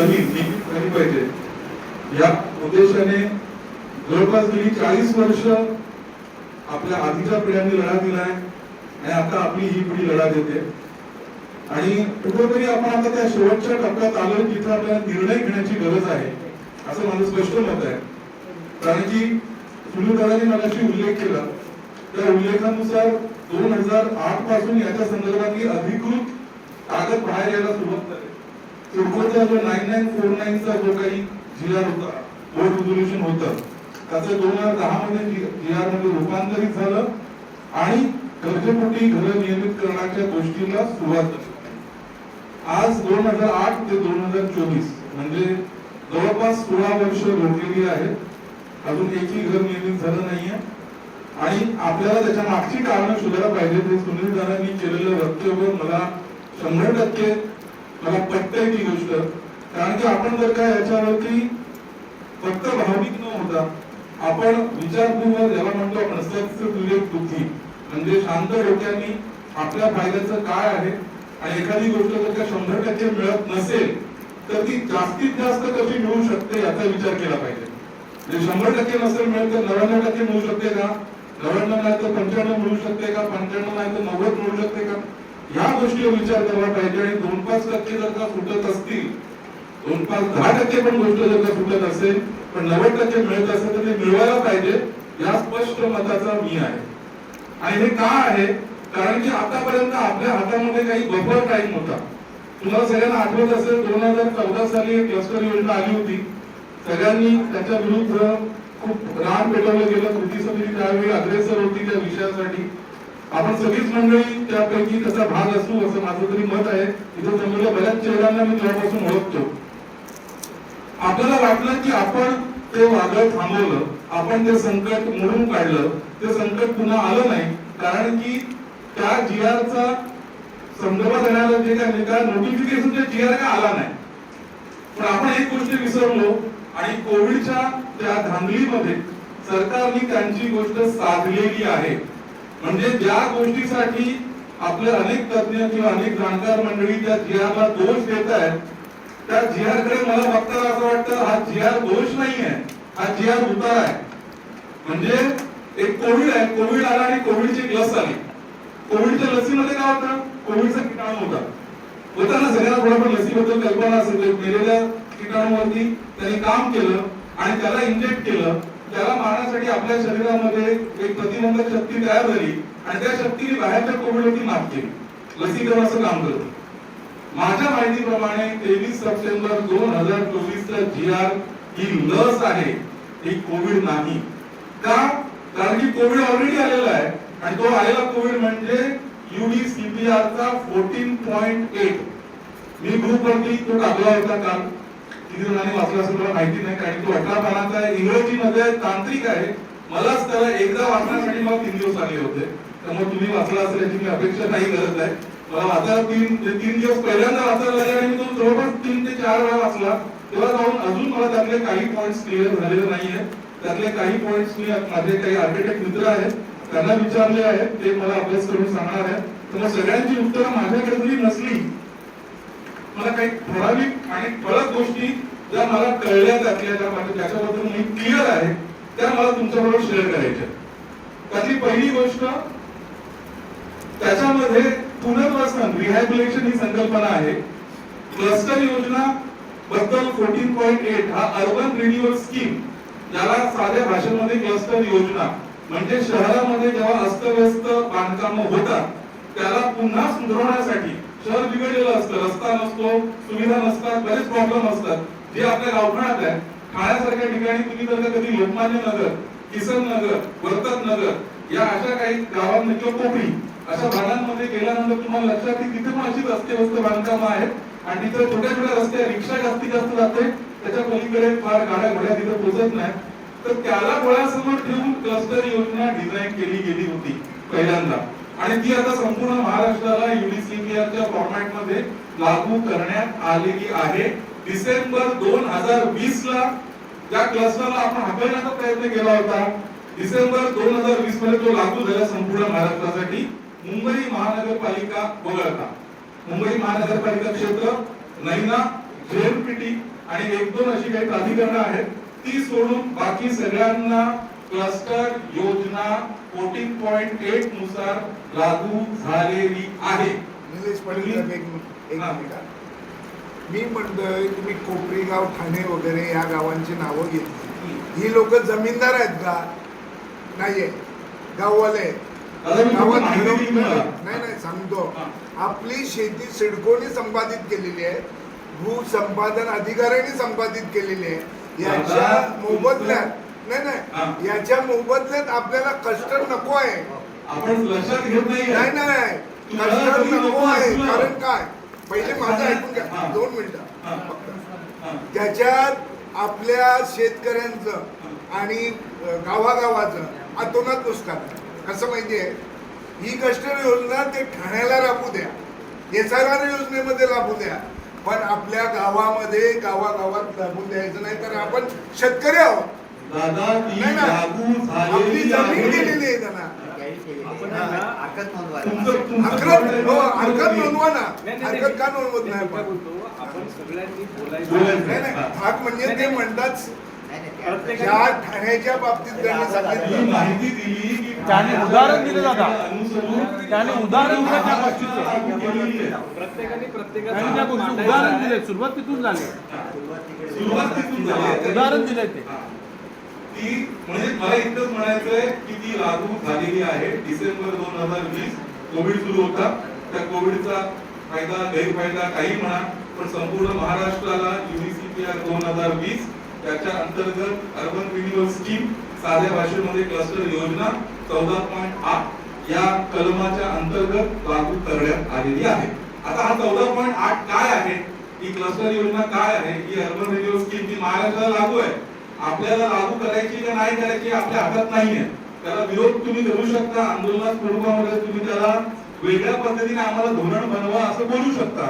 जमीन निश्चित झाली पाहिजे. या उद्देशाने जवळपास गेली चाळीस वर्ष आपल्या आधीच्या पिढ्यांनी लढा दिलाय आणि आता आपली ही पिढी लढा देते. आणि कुठेतरी आपण आता त्या शेवटच्या टप्प्यात आलो जिथे आपल्याला निर्णय घेण्याची गरज आहे असं माझं स्पष्ट मत आहे. कारण की सुनीलदादांनी मगाशी उल्लेख केला. त्या उल्लेखानुसार दोन हजार आठपासून याच्या संदर्भातली अधिकृत कागद बाहेर यायला सुरुवात झाली. सिडकोचा जो नाईन नाईन फोर नाईनचा जो काही जी आर होता बोर्ड रिझोल्युशन होतं त्याचं दोन हजार दहा मध्ये जी आरमध्ये रूपांतरित झालं आणि कर्जपोटी घर नियमित करण्याच्या गोष्टीला सुरुवात झाली. आज दोन हजार आठ ते दोन हजार चोवीस म्हणजे जवळपास सोळा वर्ष घडलेली आहेत अजून एकही घर नियमित झालं नाहीये. आणि आपल्याला त्याच्या मागची कारणं शोधायला पाहिजे ते सुनील दादांनी केलेलं वक्तव्य मला शंभर टक्के मला पटतंय ती गोष्ट. कारण की आपण जर का याच्यावरती फक्त भावनिक न होता आपण विचारपूर्वक ज्याला म्हणतो आपण सत्सविवेक बुद्धी म्हणजे शांत डोक्याने आपल्या फायद्याचं काय आहे आणि एखादी गोष्ट जर का शंभर टक्के मिळत नसेल तर ती जास्तीत जास्त कशी मिळू शकते याचा विचार केला पाहिजे. म्हणजे शंभर टक्के नसेल मिळत तर नव्याण्णव टक्के मिळू शकते का? नव्याण्णव नाही तर पंच्याण्णव मिळू शकते का? पंच्याण्णव नाही तर नव्वद मिळू शकते का? या गोष्टीवर विचार केला पाहिजे. आणि दोन पाच टक्के जर का फुटत असतील दोन पाच दहा टक्के पण गोष्ट जर का फुटत असेल पण नव्वद टक्के मिळत असेल तर ते मिळवायला पाहिजे. या स्पष्ट मताचा मी आहे. आणि हे का आहे? कारण की आतापर्यंत आपल्या हातामध्ये काही बफर टाइम होता. तुम्हाला सगळ्यांना आठवत असेल दोन हजार चौदा साली एक क्लस्टर योजना आली होती. सगळ्यांनी त्याच्या विरुद्ध खूप रान पेटवलं गेलं. कृती समिती त्यावेळी अग्रेसर होती त्या विषयासाठी. आपण सगळीच मंडळी त्यापैकी त्याचा भाग असू असं माझं तरी मत आहे. इथं जमलेल्या म्हणजे बऱ्याच चेहऱ्यांना मी तेव्हापासून ओळखतो. आपल्याला वाटलं की आपण ते वादळ थांबवलं आपण ते संकट मोडून काढलं ते संकट पुन्हा आलं नाही. कारण की त्या जी आरचा संदर्भ येणारा जे काय निकाल ते जी आर काय आला नाही? पण आपण एक गोष्ट विसरलो आणि कोविडच्या त्या धांदलीमध्ये सरकारने त्यांची गोष्ट साधलेली आहे. म्हणजे ज्या गोष्टीसाठी आपले अनेक तज्ञ किंवा अनेक जाणकार मंडळी त्या जिहारला दोष देत आहेत त्या जिहारकडे मला बघताना असं वाटतं हा जिहार दोष नाही आहे हा जिहार उतार आहे. म्हणजे एक कोविड आहे कोविड आला आणि कोविडची लस आली. कोविडच्या लसीमध्ये काय होतं? कोविडचा किटाणू होता. होता ना सगळ्यांना थोडंफार लसीबद्दल कल्पना असेल. ते मेलेल्या किटाणूवरती त्यांनी काम केलं आणि त्याला इंजेक्ट केलं. त्याला मारण्यासाठी आपल्या शरीरामध्ये एक प्रतिबंधक शक्ती तयार झाली आणि त्या शक्तीने बाहेरच्या कोविडवरती मात केली. लसीकरणाचं असं काम करते. माझ्या माहितीप्रमाणे तेवीस सप्टेंबर दोन हजार चोवीस जी आर ही लस आहे ही कोविड नाही. का? कारण की कोविड ऑलरेडी आलेला आहे आणि तो आलेला कोविड म्हणजे युडीसीपीआर चा फोर्टीन पॉईंट एट मी ग्रुप वरती तो टाकला होता काल. किती जणांनी वाचला असेल मला माहिती नाही. कारण तो अठरा पानाचा आहे इंग्रजीमध्ये तांत्रिक आहे. मलाच त्याला एकदा वाचण्यासाठी मला तीन दिवस आले होते. त्यामुळे तुम्ही वाचला असेल याची मी अपेक्षा नाही करत आहे मला वाचायला तीन तीन दिवस पहिल्यांदा वाचायला लागले आणि तो जवळपास तीन ते चार वेळा वाचला. तेव्हा जाऊन अजून मला त्यातले काही पॉईंट्स क्लिअर झालेले नाहीये. त्यातले काही पॉईंट्स मी माझे काही आर्किटेक्ट मित्र आहेत त्यांना विचारले आहेत. ते मला अभ्यास करून सांगणार आहेत. तर मग सगळ्यांची उत्तरं माझ्याकडे जरी नसली मला काही ठराविक आणि ठळक गोष्टी ज्या मला कळल्या जातल्या ज्या माझ्या त्याच्याबद्दल मी क्लिअर आहे त्या मला तुमच्याबरोबर शेअर करायच्या त्यातली पहिली गोष्ट त्याच्यामध्ये पुनर्वसन रिहॅबिलेशन ही संकल्पना आहे. क्लस्टर योजना बद्दल फोर्टीन पॉईंट एट हा अर्बन रिन्युअल स्कीम ज्याला साध्या भाषेमध्ये क्लस्टर योजना म्हणजे शहरामध्ये जेव्हा अस्तव्यस्त बांधकाम होतात त्याला पुन्हा सुधारण्यासाठी शहर बिघडलेलं असतं रस्ता नसतो सुविधा नसतात बरेच प्रॉब्लेम असतात. जे आपल्या गावठाणात आहे ठाण्यासारख्या ठिकाणी तुम्ही जर का कधी लोकमान्य नगर किसन नगर वर्तक नगर या अशा काही गावांमध्ये किंवा कोपरी अशा भागांमध्ये गेल्यानंतर तुम्हाला लक्षात येईल तिथे पण अशी रस्ते वस्त बांधकाम आहेत. आणि तिथे छोट्या छोट्या रस्ते रिक्षा जास्तीत जास्त जाते त्याच्या पलीकडे फार गाड्या घोड्या तिथे पोहोचत नाही तर त्याला डोळ्यासमोर ठेवून क्लस्टर योजना डिझाईन केली गेली होती पहिल्यांदा. आणि ती आता संपूर्ण महाराष्ट्राला युडीसीपीआरच्या फॉर्मॅटमध्ये लागू करण्यात आलेली आहे. डिसेंबर दोन हजार वीस ला त्या क्लस्टरला आपण हाताळण्याचा प्रयत्न केला होता. डिसेंबर दोन हजार वीसमध्ये तो लागू झाला संपूर्ण महाराष्ट्रासाठी. मुंबई महानगरपालिका वगळता. मुंबई महानगरपालिका क्षेत्र नैना जेएमपीटी आणि एक दोन अशी काही प्राधिकरणं आहेत. ती सोडून बाकी सगळ्यांना क्लस्टर योजना फोर्टीन पॉईंट एटनुसार लागू झालेली आहे. मी म्हणतोय तुम्ही कोपरीगाव ठाणे वगैरे या गावांची नावं घेतली. ही लोक जमीनदार आहेत का? नाहीये. गाववाले गावात. नाही नाही सांगतो. आपली शेती सिडकोने संपादित केलेली आहे. भू संपादन अधिकाऱ्यांनी संपादित केलेली आहे. याच्या मोबदल्यात नाही. नाही. याच्या मोबदल्यात आपल्याला कष्ट नको आहे. आपण लक्षात घेत नाही नाही कष्ट नको आहे. कारण काय? पहिले माझं ऐकून घ्या. दोन. मिनिटं. फक्त. त्याच्यात आपल्या शेतकऱ्यांचं आणि गावागावाचं अतोनात नुकसान. आहे. कसं माहितीये? ही कष्ट योजना ते ठाण्याला राबू द्या. एस आर आर योजनेमध्ये राबू द्या. पण आपल्या गावामध्ये गावागावात राबू द्यायचं नाही तर आपण शेतकरी आहोत. दादा ती. लागू आपली झालेली आहे. त्यांना. हरकत हो नोंदवा ना. हरकत का नोंदवत नाही म्हणजे ते म्हणतात ज्या ठाण्याच्या बाबतीत ही सांगितलं. माहिती दिली की उदाहरण दिलं दादा. त्याने उदाहरण दिलं त्या गोष्टीचं. प्रत्येकाने त्या गोष्टी उदाहरण. दिले सुरुवात तिथून झाली. सुरुवात तिथून झाली. आहे. उदाहरण दिलंय ते. ती म्हणजे मला इतकंच म्हणायचंय की ती लागू झालेली आहे. डिसेंबर दोन हजार वीस कोविड सुरू होता. त्या कोविडचा फायदा गैरफायदा काही म्हणा पण संपूर्ण महाराष्ट्राला युनिसीपीआर दोन हजार वीस त्याच्या अंतर्गत अर्बन रिन्युअल स्कीम साध्या भाषेमध्ये क्लस्टर योजना चौदा पॉईंट आठ या कलमाच्या अंतर्गत लागू करण्यात आलेली आहे. आता हा चौदा पॉईंट आठ काय आहे? ही क्लस्टर योजना काय आहे? ही अर्बन रिन्युअल स्कीम ती महाराष्ट्राला लागू आहे. आपल्याला लागू करायची का नाही करायची आपल्या हातात नाहीये. त्याला विरोध तुम्ही करू शकता आंदोलनात स्वरूपामध्ये तुम्ही त्याला वेगळ्या पद्धतीने आम्हाला धोरण बनवा असं बोलू शकता.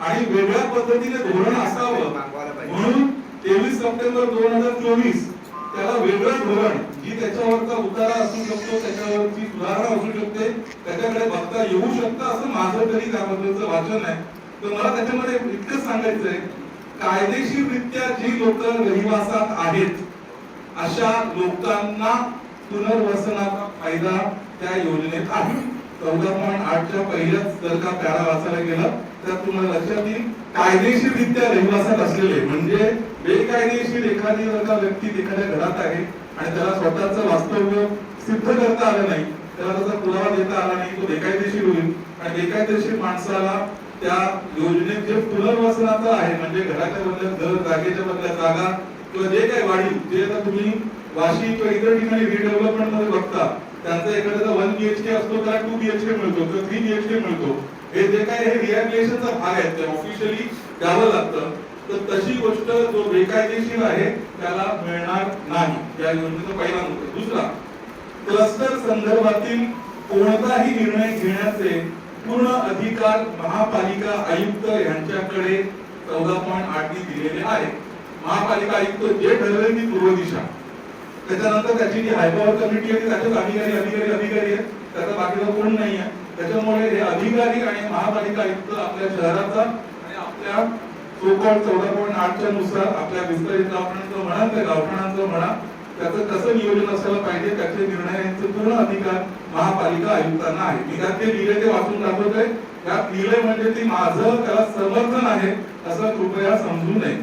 आणि वेगळ्या पद्धतीने धोरण असावं म्हणून तेवीस सप्टेंबर दोन हजार चोवीस त्याला वेगळं धोरण जी त्याच्यावरचा उतारा असू शकतो त्याच्यावरची सुधारणा असू शकते त्याच्याकडे बघता येऊ शकतं असं माझं तरी त्याबद्दलचं वाचन आहे. तर मला त्याच्यामध्ये इतकंच सांगायचंय कायदेशीररित्या जी लोक रहिवासात आहेत अशा लोकांना पुनर्वसनाचा फायदा त्या योजनेत आहे. चौदा पॉईंट आठच्या पहिल्याच जर का पॅरा वाचायला गेला तर तुम्हाला लक्षात येईल कायदेशीररित्या रहिवासात असलेले म्हणजे बेकायदेशीर एखादी जर का व्यक्ती एखाद्या घरात आहे आणि त्याला स्वतःच वास्तव्य सिद्ध करता आलं नाही त्याला त्याचा पुरावा देता आला नाही तो बेकायदेशीर होईल. आणि बेकायदेशीर माणसाला त्या योजनेत जे पुनर्वसनाचं आहे म्हणजे घराच्या बदल्यात घर जागेच्या बदल्यात जागा किंवा जे काही वाढीव जे आता तुम्ही वाशी किंवा इतर ठिकाणी रिडेव्हलपमेंटमध्ये बघता त्यांचा एखाद्याचा वन बीएचके असतो त्याला टू बीएचके मिळतो किंवा थ्री बीएचके मिळतो. हे जे काही हे रिहॅबिलिटेशनचा भाग आहे ते ऑफिशियली द्यावं लागतं. तर तशी गोष्ट जो बेकायदेशीर आहे त्याला मिळणार नाही. या योजनेचा पहिला मुद्दा दुसरा क्लस्टर संदर्भातील कोणताही निर्णय घेण्याचे पूर्ण अधिकार महापालिका आयुक्त यांच्याकडे चौदा पॉईंट आठ दिलेले आहे. महापालिका आयुक्त जे ठरवेल ती पूर्व दिशा. त्याच्यानंतर त्याची जी हायपॉवर कमिटी आहे त्याच्यात अधिकारी अधिकारी अधिकारी आहे त्याचा बाकीचा कोण नाही आहे. त्याच्यामुळे हे अधिकारी आणि महापालिका आयुक्त आपल्या शहराचा आणि आपल्या सोकॉल चौदा पॉईंट आठच्या नुसार आपल्या विस्तारित गावठाणांचं म्हणा त्या गावठाणांचं म्हणा त्याचं कसं नियोजन असायला पाहिजे त्याचे निर्णयांचे पूर्ण अधिकार महापालिका आयुक्तांना आहे. मी त्यात ते लिहिले ते वाचून दाखवतोय त्यात लिहिले म्हणजे ती माझं त्याला समर्थन आहे असं कृपया समजू नये.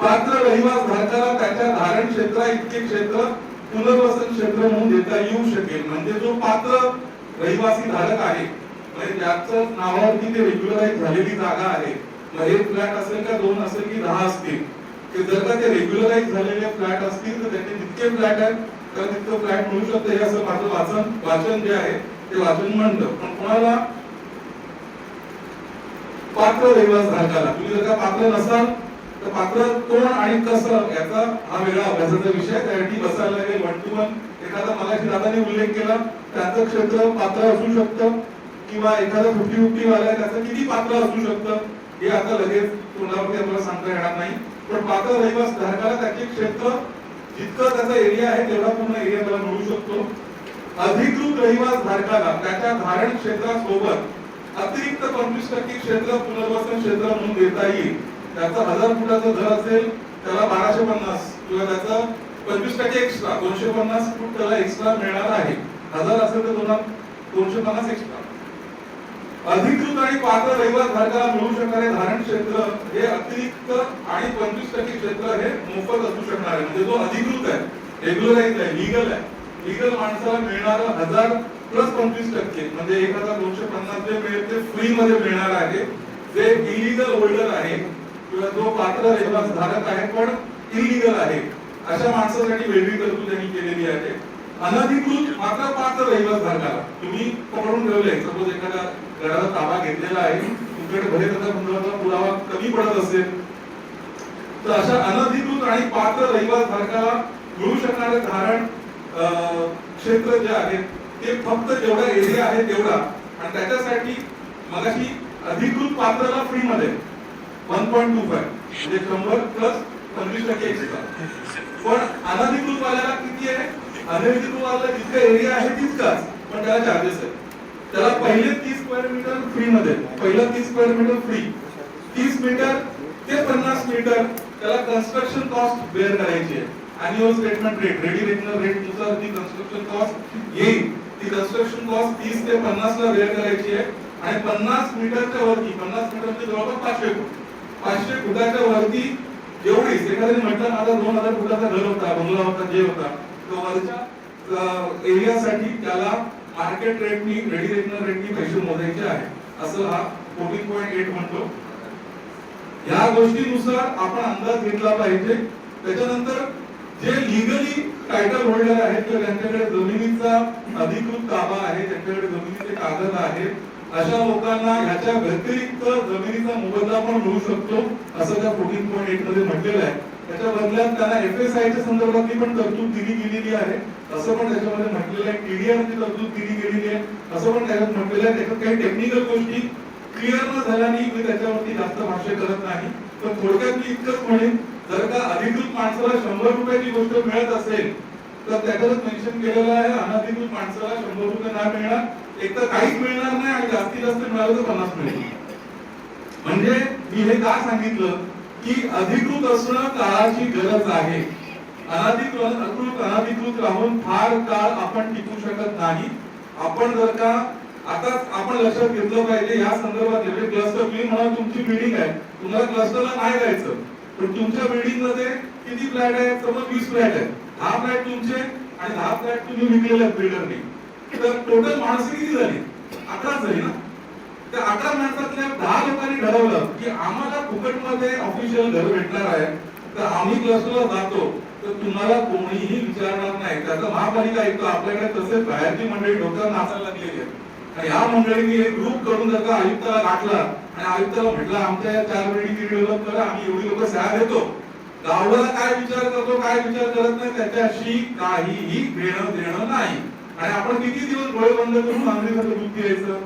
पात्र रहिवास धारकाला त्याच्या धारण क्षेत्रा इतके क्षेत्र पुनर्वसन क्षेत्र म्हणून देता येऊ शकेल. म्हणजे जो पात्र रहिवासी धारक आहे म्हणजे ज्याचं नावावरती ते रेग्युलराईज झालेली जागा आहे. मग एक फ्लॅट असेल का दोन असेल की दहा असतील? की जर का ते रेग्युलराईज झालेले फ्लॅट असतील तर त्याचे जितके फ्लॅट आहेत तर तितकं फ्लॅट मिळू शकतं हे असं माझं वाचन वाचन जे आहे ते वाचून म्हणतं पण कोणाला पात्र रहिवास धारकाला तुम्ही जर का पात्र नसाल तर पात्र कोण आणि कसं? याचा हा वेगळा अभ्यासाचा विषय. त्यासाठी बसायला लागेल वन टू वन एखादा मगाशी दादाने उल्लेख केला त्याचं क्षेत्र पात्र असू शकतं किंवा एखादा फिफ्टी फिफ्टी वाला त्याचं किती पात्र असू शकतं? हे आता लगेच तोंडावरती आपल्याला सांगता येणार नाही. पण पात्र रहिवास धारकाला त्याचे क्षेत्र जितकं त्याचा एरिया आहे तेवढा पूर्ण एरिया त्याला मिळू शकतो. अधिकृत रहिवास धारकाला त्याच्या धारण क्षेत्रासोबत अतिरिक्त पंचवीस टक्के क्षेत्र पुनर्वसन क्षेत्र म्हणून देता येईल. त्याचा हजार फुटाचं घर असेल त्याला बाराशे पन्नास किंवा त्याचं पंचवीस टक्के एक्स्ट्रा दोनशे पन्नास फूट त्याला एक्स्ट्रा मिळणार आहे. हजार असेल तर दोन दोनशे पन्नास एक्स्ट्रा अधिकृत आणि पात्र रहिवास धारकाला मिळू शकणारे धारण क्षेत्र हे अतिरिक्त आणि पंचवीस टक्के क्षेत्र हे मोफत असू शकणार. आहे म्हणजे जो अधिकृत आहे रेग्युलराईज आहे लिगल आहे. लिगल माणसाला मिळणार हजार प्लस पंचवीस टक्के म्हणजे एक हजार दोनशे पन्नास जे मिळेल ते फ्री मध्ये मिळणार आहे. जे इलिगल होल्डर आहे किंवा जो पात्र रहिवास धारक आहे पण इलिगल आहे अशा माणसासाठी वेगळी तरतूद त्यांनी केलेली आहे. अनधिकृत मात्र पात्र रहिवास धारकाला तुम्ही पकडून ठेवले सपोज एखादा घराचा ताबा घेतलेला आहे. तुमच्याकडे भले त्याचा संदर्भाचा पुरावा कमी पडत असेल. तर अशा अनधिकृत आणि पात्र रहिवास धारकाला मिळू शकणारे धारण अं, क्षेत्र जे आहे ते फक्त जेवढा एरिया आहे तेवढा. आणि त्याच्यासाठी मगाशी अधिकृत पात्राला फ्री मध्ये वन पॉईंट टू फाय म्हणजे शंभर प्लस पंचवीस टक्के एक्स्ट्रा पण अनधिकृत वाल्याला किती आहे? अनधिकृत वाल्याला जितका एरिया आहे तितकाच. पण त्याला चार्जेस आहे त्याला पहिले तीस स्क्वेअर मीटर फ्री मध्ये पहिलं तीस स्क्वेअर मीटर फ्री तीस मीटर ते पन्नास मीटर त्याला कन्स्ट्रक्शन कॉस्ट बेअर करायची आहे. अॅन्युअल स्टेटमेंट रेट रेडी रेटनर रेटनुसार ती कन्स्ट्रक्शन कॉस्ट येईल ती कन्स्ट्रक्शन कॉस्ट तीस ते पन्नास ला बेअर करायची आहे. आणि पन्नास मीटरच्या वरती पन्नास मीटर जवळपास पाचशे फूट पाचशे फुटाच्या वरती जेवढीच एखाद्याने म्हटलं माझा दोन हजार फुटाचा घर होता बंगला होता जे होता तो वरच्या एरियासाठी त्याला मार्केट रेटनी रेडी रेटनर रेटनी पैसे मोजायचे आहे. असं हा फोर्टीन पॉईंट एट म्हणतो. या गोष्टीनुसार आपण अंदाज घेतला पाहिजे. त्याच्यानंतर जे लिगली टायटल होल्डर आहेत किंवा त्यांच्याकडे जमिनीचा अधिकृत ताबा आहे त्यांच्याकडे जमिनीचे कागद आहेत. अशा लोकांना ह्याच्या व्यतिरिक्त जमिनीचा मोबदला पण मिळू शकतो असं त्या फोर्टीन पॉईंट एटमध्ये म्हटलेलं आहे. त्याच्या बदल्यात त्यांना एफ एस आयच्या संदर्भातली पण तरतूद दिली गेलेली आहे. असं पण त्याच्यामध्ये म्हटलेलं आहे. टीडीआर ची तरतूद दिली गेलेली आहे. असं पण त्याच्यात म्हटलेलं आहे. त्याच्यात काही टेक्निकल गोष्टी क्लिअर न झाल्याने मी त्याच्यावरती जास्त भाष्य करत नाही. पण थोडक्यात मी इतकंच म्हणेन जर का अधिकृत माणसाला शंभर रुपयाची गोष्ट मिळत असेल तर त्याच्यातच मेन्शन केलेलं आहे अनधिकृत माणसाला शंभर रुपये नाही मिळणार. एक तर काहीच मिळणार नाही आणि जास्तीत जास्त मिळालं तर पन्नास मिळेल. म्हणजे मी हे का सांगितलं? की अधिकृत असणं काळाची गरज आहे. अनाधिकृत अकृत अनधिकृत राहून फार काळ आपण टिकू शकत नाही. आपण जर का आता आपण लक्षात घेतलं पाहिजे या संदर्भात क्लस्टर मी म्हणा तुमची बिल्डिंग आहे. तुम्हाला क्लस्टरला नाही जायचं. पण तुमच्या बिल्डिंगमध्ये किती फ्लॅट आहेत समज वीस फ्लॅट आहेत दहा फ्लॅट तुमचे आणि दहा फ्लॅट तुम्ही विकलेले आहेत बिल्डरने तर टोटल माणसं किती झाली? अकराच झाली ना? त्या अकरा माणसातल्या दहा लोकांनी ठरवलं की आम्हाला फुकटमध्ये ऑफिशियल घर भेटणार आहे. तर आम्ही क्लस्टरला जातो. तर तुम्हाला कोणीही विचारणार नाही. त्याचा महापालिका ऐकतो आपल्याकडे तसेच बाहेरची मंडळी डोक्यावर नाचायला लागलेली आहे आणि या मंडळींनी एक ग्रुप करून जर का आयुक्ताला गाठला आणि आयुक्ताला म्हटलं आमच्या या चार बिल्डिंग डेव्हलप करा आम्ही एवढी लोक सह्या देतो. गावाला काय विचार करतो काय विचार करत नाही त्याच्याशी काहीही घेणं देणं नाही. आणि आपण किती दिवस डोळे बंद करून नागरिकांचं दूध द्यायचं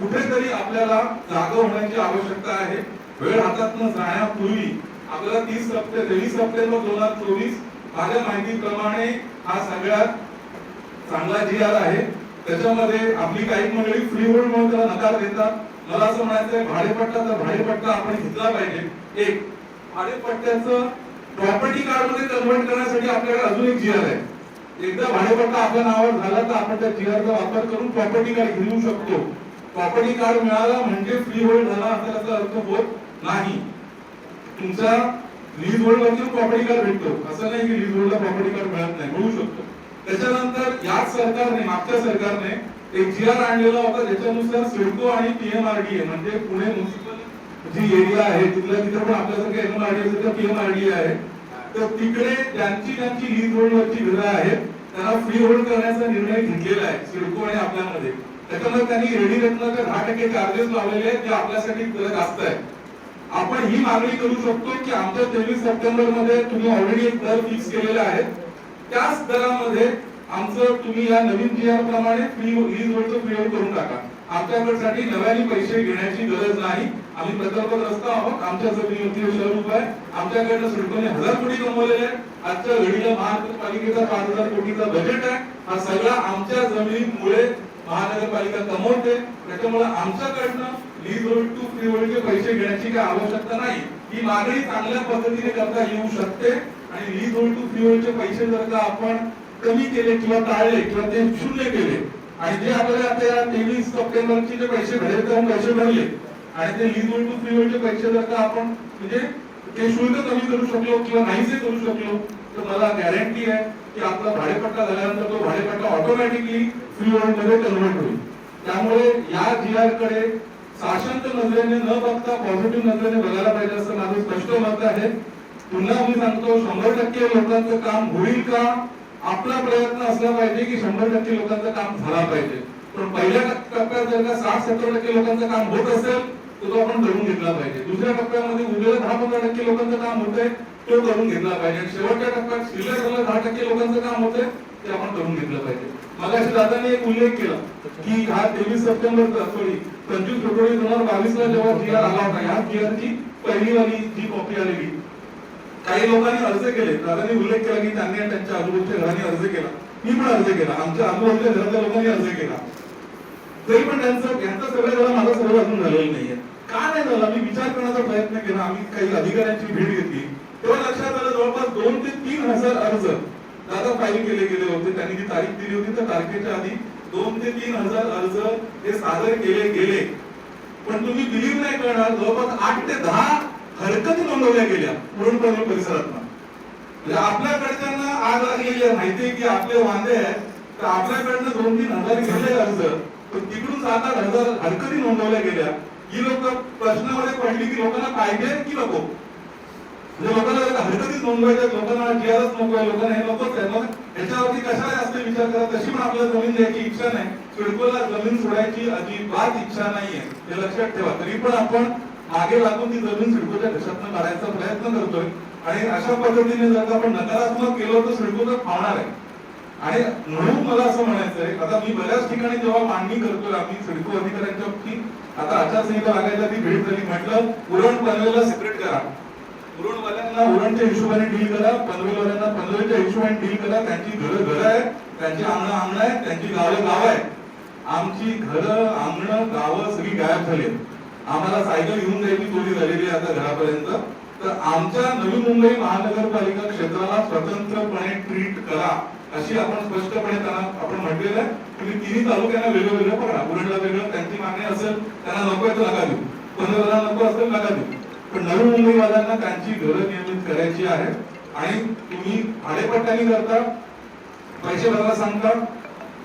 कुठेतरी आपल्याला जागा होण्याची आवश्यकता आहे. वेळ हातात न जाण्यापूर्वी आपल्याला तीस सप्टेंबर तेवीस सप्टेंबर दोन हजार चोवीस माझ्या माहितीप्रमाणे हा सगळ्यात चांगला जी आर आहे. त्याच्यामध्ये आपली काही मंडळी फ्री होल्ड म्हणून त्याला नकार देतात. मला असं म्हणायचं भाडेपट्टा तर भाडेपट्टा आपण घेतला पाहिजे. एक भाडेपट्ट्याचं प्रॉपर्टी कार्डमध्ये कन्वर्ट करण्यासाठी आपल्याकडे अजून एक जी आर आहे. एकदा भाडेपट्टा आपल्या नावावर झाला तर आपण त्या जी चा वापर करून प्रॉपर्टी कार्ड घेऊ शकतो. प्रॉपर्टी कार्ड मिळाला म्हणजे फ्री होल्ड झाला असा त्याचा अर्थ होत नाही. तुमचा लीज होल्ड वरती प्रॉपर्टी कार्ड भेटतो. असं नाही की लीज होल्डला प्रॉपर्टी कार्ड मिळत नाही मिळू शकतो. त्याच्यानंतर याच सरकारने मागच्या सरकारने एक जी आर आणलेला होता त्याच्यानुसार सिडको आणि पीएमआरडीए म्हणजे पुणे म्युन्सिपल जी एरिया आहे तिथल्या तिथे पण आपल्यासारखे एमआरडीए पीएमआरडीए आहे. तर तिकडे ज्यांची ज्यांची लीज होल्ड वरची घरं आहेत त्यांना फ्री होल्ड करण्याचा निर्णय घेतलेला आहे सिडको आणि आपल्यामध्ये. त्याच्यामुळे त्यांनी रेडी रेटनरच्या दहा टक्के चार्जेस लावलेले आहेत जे आपल्यासाठी जास्त आहे आपण ही मागणी करू शकतो की आमच्या तेवीस सप्टेंबरमध्ये तुम्ही ऑलरेडी एक दर फिक्स केलेला आहे. त्याच दरामध्ये आमचं तुम्ही या नवीन जी आर प्रमाणे फ्री करून टाका. आमच्याकडसाठी नव्याने पैसे घेण्याची गरज नाही. आम्ही प्रकल्पग्रस्त आहोत. आमच्या जमिनीवरती स्वरूप आहे. आमच्याकडनं सरकारने हजार कोटी कमवलेले आहेत. आजच्या घडीला महानगरपालिकेचा पाच हजार कोटीचा बजेट आहे. हा सगळा आमच्या जमिनीमुळे महानगरपालिका कमवते. त्याच्यामुळे आमच्याकडनं लीज होल्ड टू फ्री होल्डचे पैसे घेण्याची काही आवश्यकता नाही. ही मागणी चांगल्या पद्धतीने करता येऊ शकते. आणि लीज होल्ड टू फ्री होल्डचे पैसे जर का आपण कमी केले किंवा टाळले किंवा ते शून्य केले आणि जे आपल्याला आता या तेवीस सप्टेंबरचे जे पैसे भरले तर पैसे भरले आणि ते लीज होल्ड टू फ्री होल्डचे पैसे जर का आपण म्हणजे ते शुल्क कमी करू शकलो किंवा नाहीसे करू शकलो तर मला गॅरंटी आहे. की आपला भाडेपट्टा झाल्यानंतर तो भाडेपट्टा ऑटोमॅटिकली फ्री मध्ये कन्वर्ट होईल. त्यामुळे या जी आरकडे साशंक नजरेने न बघता पॉझिटिव्ह नजरेने बघायला पाहिजे असं माझं स्पष्ट मत आहे. पुन्हा मी सांगतो शंभर टक्के लोकांचं काम होईल का? आपला प्रयत्न असला पाहिजे की शंभर टक्के लोकांचं काम झाला पाहिजे. पण पहिल्या टप्प्यात जर का साठ सत्तर टक्के लोकांचं काम होत असेल तो तो आपण करून घेतला पाहिजे. दुसऱ्या टप्प्यामध्ये उरलेलं दहा पंधरा टक्के लोकांचं काम होतंय तो करून घेतला पाहिजे. शेवटच्या टप्प्यात शिल्लक झालं दहा टक्के लोकांचं काम होतंय ते आपण करून घेतलं पाहिजे. मगाशी दादाने एक उल्लेख केला की हा तेवीस सप्टेंबर सॉरी पंचवीस फेब्रुवारी दोन हजार बावीस ला जेव्हा जी आला होता ह्या जी ची पहिली वाली जी कॉपी आलेली काही लोकांनी अर्ज केले. दादांनी उल्लेख केला की त्यांनी त्यांच्या आजूबाजूच्या घरांनी अर्ज केला. मी पण अर्ज केला. आमच्या आजूबाजूच्या घरातल्या लोकांनी अर्ज केला. तरी पण त्यांचं यांचं सगळं जरा माझा सर्व अजून झालेलं नाहीये. का नाही झाला? मी विचार करण्याचा प्रयत्न केला. आम्ही काही अधिकाऱ्यांची भेट घेतली. तेव्हा लक्षात आलं जवळपास दोन ते तीन हजार अर्ज दादा फाईल केले गेले होते. त्यांनी जी तारीख दिली होती त्या तारखेच्या आधी दोन ते तीन हजार अर्ज हे सादर केले गेले. पण तुम्ही बिलीव्ह नाही करणार. जवळपास आठ ते दहा हरकती नोंदवल्या गेल्या पुरणपणे परिसरात. म्हणजे आज आलेली माहिती आहे की आपले वांदे आहेत. तर आपल्याकडनं दोन तीन हजार गेले अर्ज. पण तिकडून सात आठ हजार हरकती नोंदवल्या गेल्या. ही लोक प्रश्नामध्ये पडली की लोकांना पाहिजे की नको? म्हणजे लोकांना हरकतीच नोंदवायच्या लोकांना जीआरच नको आहे लोकांना हे नकोच आहे मग ह्याच्यावरती कशाला जास्त विचार करा तशी पण आपल्याला जमीन द्यायची इच्छा नाही. सिडकोला जमीन सोडायची अजिबात इच्छा नाहीये हे लक्षात ठेवा. तरी पण आपण मागे लागून ती जमीन सिडकोच्या घशातनं काढायचा प्रयत्न करतोय. आणि अशा पद्धतीने जर आपण नकारात्मक केलं तर सिडको तर फावणार आहे. आणि म्हणून मला असं म्हणायचं आहे आता मी बऱ्याच ठिकाणी जेव्हा मांडणी करतोय आम्ही सिडको अधिकाऱ्यांच्या बाबतीत आता आचारसंहिता लागायला ती भेट झाली. म्हटलं उरण पनवेलला सेपरेट करा. उरणवाल्यांना उरणच्या हिशोबाने डील करा पनवेलवाल्यांना पनवेलच्या हिशोबाने डील करा. त्यांची घरं घरं आहे त्यांची अंगणं अंगणं आहे त्यांची गावं गाव आहे आमची घरं अंगणं गावं सगळी गायब झाली आम्हाला सायकल घेऊन जायची चोरी झालेली आहे आता घरापर्यंत. तर आमच्या नवी मुंबई महानगरपालिका क्षेत्राला स्वतंत्रपणे ट्रीट करा. अशी आपण स्पष्टपणे त्यांना आपण म्हटलेलं आहे. तुम्ही तिन्ही तालुक्यांना वेगळं वेगळं पकडा. उरणला वेगळं त्यांची मागणी असेल त्यांना नको आहे तर नका देऊ. पंतप्रधान नको असेल नका देऊ. पण नवी मुंबईवाल्यांना त्यांची घरं नियमित करायची आहे. आणि तुम्ही भाडेपट्ट्याने करता पैसे भरायला सांगता.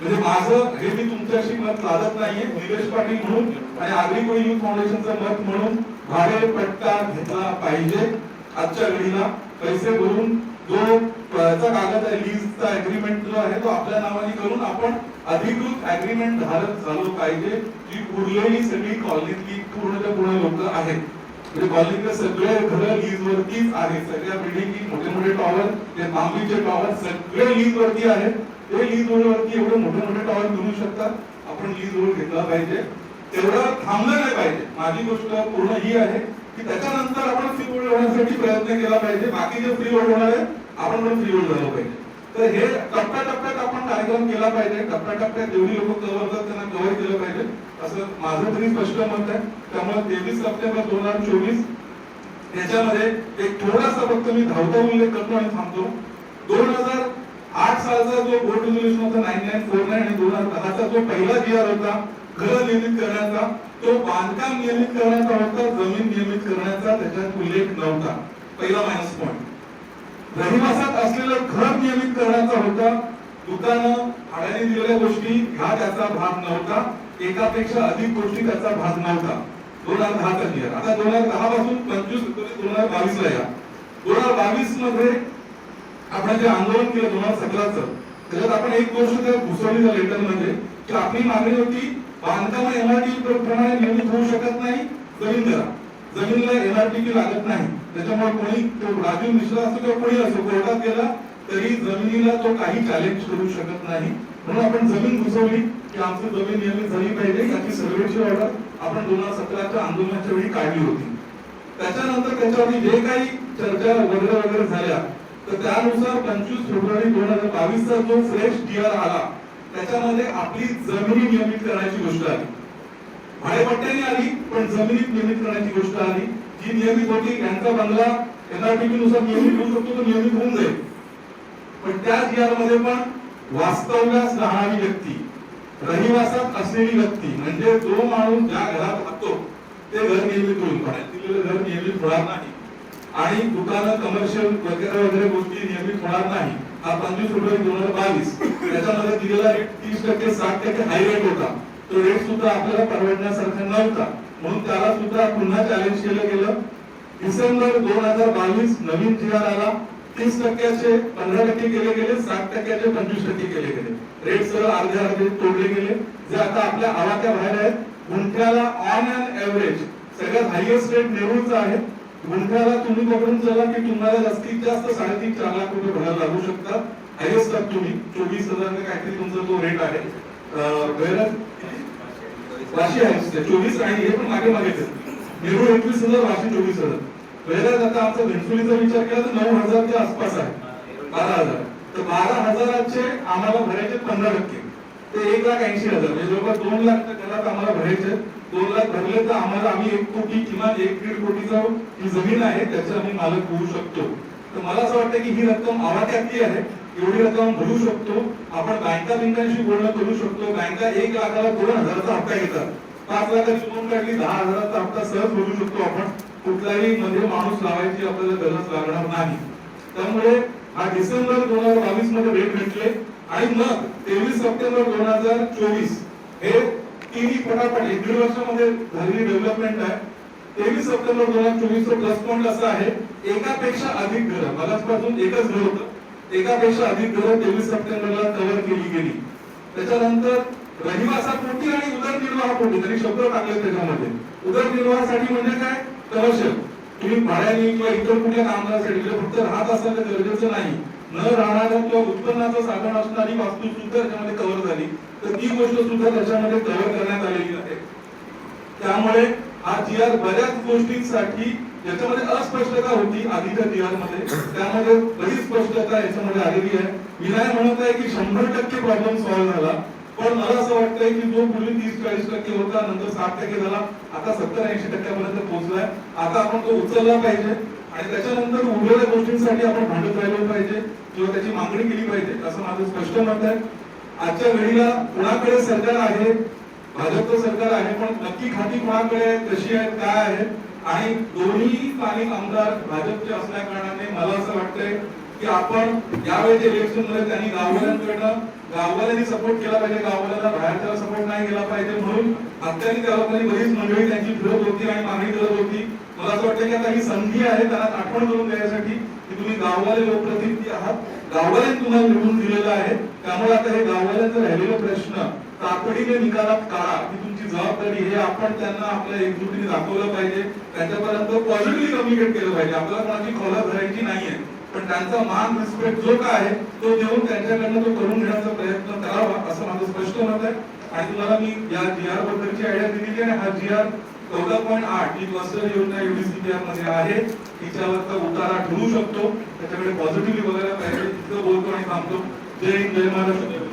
म्हणजे माझं हे मी तुमच्याशी मत लादत नाहीये. निलेश पाटील म्हणून आणि आगरी कोळी युथ फाउंडेशनचं मत म्हणून भाडेपट्टा घेतला पाहिजे. आजच्या घडीला पैसे भरून जो चा कागद आहे लीजचा अग्रीमेंट जो आहे तो आपल्या नावाने करून आपण अधिकृत अग्रीमेंट धारक झालो पाहिजे जी उरलेली सगळी कॉलनीतली पूर्णच्या पूर्ण लोक आहेत. म्हणजे कॉलनीतले सगळे घर लीज वरतीच आहेत सगळ्या बिल्डिंग मोठे मोठे टॉवर ते बांबूचे टॉवर सगळे लीज वरती आहेत. ते लीज वरती एवढे मोठे मोठे टॉवर मिळू शकतात. आपण लीज रोड घेतला पाहिजे. तेवढं थांबलं नाही पाहिजे. माझी गोष्ट पूर्ण ही आहे की त्याच्यानंतर आपण फ्री होण्यासाठी प्रयत्न केला पाहिजे. बाकी जे फ्री होणार आहे आपण पण फ्री होऊन झालं पाहिजे तर हे टप्प्याटप्प्यात आपण कार्यक्रम केला पाहिजे. टप्प्याटप्प्यात जेवढी लोक कव्हर करतात त्यांना कव्हर केलं पाहिजे. असं माझं तरी स्पष्ट मत आहे. त्यामुळे तेवीस सप्टेंबर दोन हजार चोवीस त्याच्यामध्ये एक थोडासा फक्त मी धावता उल्लेख करतो आणि थांबतो. दोन हजार आठ सालचा जो बोर्ड रेझोल्युशन होता नाईन नाईन फोर नाईन आणि दोन हजार दहाचा जो पहिला जी आर होता घर नियमित करण्याचा तो बांधकाम नियमित करण्याचा होता जमीन नियमित करण्याचा त्याच्यात उल्लेख नव्हता. पहिला मायनस पॉईंट रहिवासात असलेलं घर नियमित करण्याचा होता. दुकानं भाड्याने दिलेल्या गोष्टी ह्या त्याचा भाग नव्हता. एकापेक्षा अधिक गोष्टी त्याचा भाग नव्हता. दोन हजार दहाचा क्लिअर आता दोन हजार दहा पासून पंचवीस फेब्रुवारी दोन हजार बावीस ला या. दोन हजार बावीसमध्ये आपण जे आंदोलन केलं दोन हजार सतराचं त्याच्यात आपण एक गोष्ट त्या घुसवली त्या लेटरमध्ये की आपली मागणी होती बांधकाम एमआरटी प्रमाणे नियमित होऊ शकत नाही. जमीन करा जमिनीला एमआरटी लागत नाही. त्याच्यामुळे कोणी तो राजू मिश्रा असो किंवा कोणी असो कोर्टात गेला तरी जमिनीला तो काही चॅलेंज करू शकत नाही. म्हणून आपण जमीन घुसवली की आमची जमीन नियमित झाली पाहिजे याची सर्वेची ऑर्डर आपण दोन हजार सतराच्या आंदोलनाच्या वेळी काढली होती. त्याच्यानंतर त्याच्यावरती जे काही चर्चा वगैरे वगैरे झाल्या तर त्यानुसार पंचवीस फेब्रुवारी दोन हजार बावीसचा जो फ्रेश डी आर आला त्याच्यामध्ये आपली जमिनी नियमित करण्याची गोष्ट आली. भाडेपट्ट्याने आली पण जमिनीत नियमित करण्याची गोष्ट आली. जी नियमित होती यांचा बंगला एनआरटीपी नुसार नियमित होऊ शकतो तो नियमित होऊन जाईल. पण त्या जी मध्ये पण वास्तव्यास राहणारी व्यक्ती रहिवासात असलेली व्यक्ती म्हणजे जो माणूस ज्या घरात राहतो ते घर नियमित होईल दिलेलं घर नियमित होणार नाही. आणि दुकानं कमर्शियल वगैरे वगैरे गोष्टी नियमित होणार नाही. हा पंचवीस फेब्रुवारी दोन हजार बावीस. त्याच्यामध्ये दिलेला रेट तीस टक्के साठ टक्के हाय रेट होता. तो रेट सुद्धा आपल्याला परवडण्यासारखा नव्हता. म्हणून त्याला सुद्धा पुन्हा चॅलेंज केलं गेलं. डिसेंबर दोन हजार बावीस नवीन जी आर आला. तीस टक्क्याचे पंधरा टक्के केले गेले सात टक्क्याचे पंचवीस टक्के केले गेले. रेट सरळ अर्धे अर्धे तोडले गेले. जे आता आपल्या आवाक्या बाहेर आहेत गुंठ्याला ऑन अँड एव्हरेज सगळ्यात हायएस्ट रेट नेरूळचा आहे. गुंठ्याला तुम्ही पकडून चला की तुम्हाला जास्तीत जास्त साडेतीन चार लाख रुपये भरायला लागू शकतात. हायएस्ट तुम्ही चोवीस हजार काहीतरी तुमचा तो रेट आहे. अं, वाशी आहे. चोवीस आणि हे पण मागे मागे निरूळ एकवीस हजार वाशी चोवीस हजार. पहिल्याच आता आमचा घनसोलीचा विचार केला तर नऊ हजारच्या आसपास आहे. बारा हजार. तर बारा हजाराचे आम्हाला भरायचे पंधरा टक्के. ते एक लाख ऐंशी हजार. म्हणजे जवळपास दोन लाखच्या घरात आम्हाला भरायचे. दोन लाख भरले तर आम्हाला आम्ही एक कोटी किमान एक दीड कोटीचा ही जमीन आहे. त्याचे आम्ही मालक होऊ शकतो. तर मला असं वाटतं की ही रक्कम आवाक्यातली आहे. एवढी रक्कम भरू शकतो. आपण बँका बिंकांशी बोलणं करू शकतो. बँका एक लाखाला दोन हजाराचा हप्ता घेतात. पाच लाखाची लोन काढली दहा हजाराचा हप्ता सहज भरू शकतो आपण. कुठलाही मध्ये माणूस लावायची आपल्याला गरज लागणार नाही. त्यामुळे हा डिसेंबर दोन हजार बावीसमध्ये रेट भेटले. आणि मग तेवीस सप्टेंबर दोन हजार चोवीस हे तिन्ही फटाफट एक दीड वर्षामध्ये झालेली डेव्हलपमेंट आहे. तेवीस सप्टेंबर दोन हजार चोवीस प्लस पॉईंट असा आहे. एकापेक्षा अधिक घरं मगाचपासून एकच घर होतं. एकापेक्षा अधिक घरं तेवीस सप्टेंबरला कव्हर केली गेली. त्याच्यानंतर रहिवासापोटी आणि उदरनिर्वाहापोटी त्यांनी शब्द टाकले त्याच्यामध्ये. उदरनिर्वाहासाठी म्हणजे काय? कमर्शियल तुम्ही भाड्याने किंवा इतर कुठल्या कामगारासाठी फक्त राहत असणं गरजेचं नाही. न राहणाऱ्या किंवा उत्पन्नाचं साधन असणारी वास्तू सुद्धा त्याच्यामध्ये कव्हर झाली. तर ती गोष्ट सुद्धा त्याच्यामध्ये कव्हर करण्यात आलेली आहे. त्यामुळे हा जी आर बऱ्याच गोष्टींसाठी याच्यामध्ये अस्पष्टता होती आधीच्या जी मध्ये त्यामध्ये बरीच स्पष्टता याच्यामध्ये आलेली आहे. मी नाही म्हणत आहे की शंभर टक्के प्रॉब्लेम सॉल्व्ह झाला. पण मला असं वाटतंय की जो पूर्वी तीस चाळीस टक्के होता नंतर साठ टक्के झाला आता सत्तर ऐंशी टक्क्यापर्यंत पोहोचलाय. आता आपण तो उचलला पाहिजे. आणि त्याच्यानंतर उरलेल्या गोष्टींसाठी आपण भांडत राहिलो पाहिजे किंवा त्याची मागणी केली पाहिजे असं माझं स्पष्ट मत आहे. आजच्या वेळीला कुणाकडे सरकार आहे? भाजपचं सरकार आहे पण नक्की खाती कुणाकडे आहे? कशी आहे? काय आहे? आणि दोन्ही स्थानिक आमदार भाजपचे असल्या कारणाने मला असं वाटतंय की आपण यावेळेच्या इलेक्शनमध्ये त्यांनी गाववाल्यांकडनं गाववाल्यांनी सपोर्ट केला पाहिजे गाववाल्याला बाहेरच्याला सपोर्ट नाही केला पाहिजे म्हणून अत्यंत त्या लोकांनी बरीच मंडळी त्यांची फिरत होती आणि मागणी करत होती. मला असं वाटतं की आता ही संधी आहे त्यांना आठवण करून देण्यासाठी की तुम्ही गाववाले लोकप्रतिनिधी आहात. गाववाल्यांनी तुम्हाला निवडून दिलेलं आहे. त्यामुळे आता हे गाववाल्यांचा राहिलेला प्रश्न तातडीने निकालात काढा. की तुमची जबाबदारी हे आपण त्यांना आपल्या एकजुटीने दाखवलं पाहिजे. त्यांच्यापर्यंत पॉझिटिव्हली कम्युनिकेट केलं पाहिजे. आपल्याला कोणाची खोला भरायची नाहीये. पण त्यांचा मान रिस्पेक्ट जो काय आहे तो देऊन त्यांच्याकडनं तो करून घेण्याचा प्रयत्न करावा असं माझं स्पष्ट मत आहे. आणि तुम्हाला मी या जी आर बद्दलची आयडिया दिलेली आहे. हा जी आर चौदा पॉईंट आठ ही क्लस्टर योजना युडीसीपीआरमध्ये आहे. तिच्यावरचा उतारा ठरू शकतो. त्याच्याकडे पॉझिटिव्हली बघायला पाहिजे. इतकं बोलतो आणि थांबतो. जय हिंद जय महाराष्ट्र.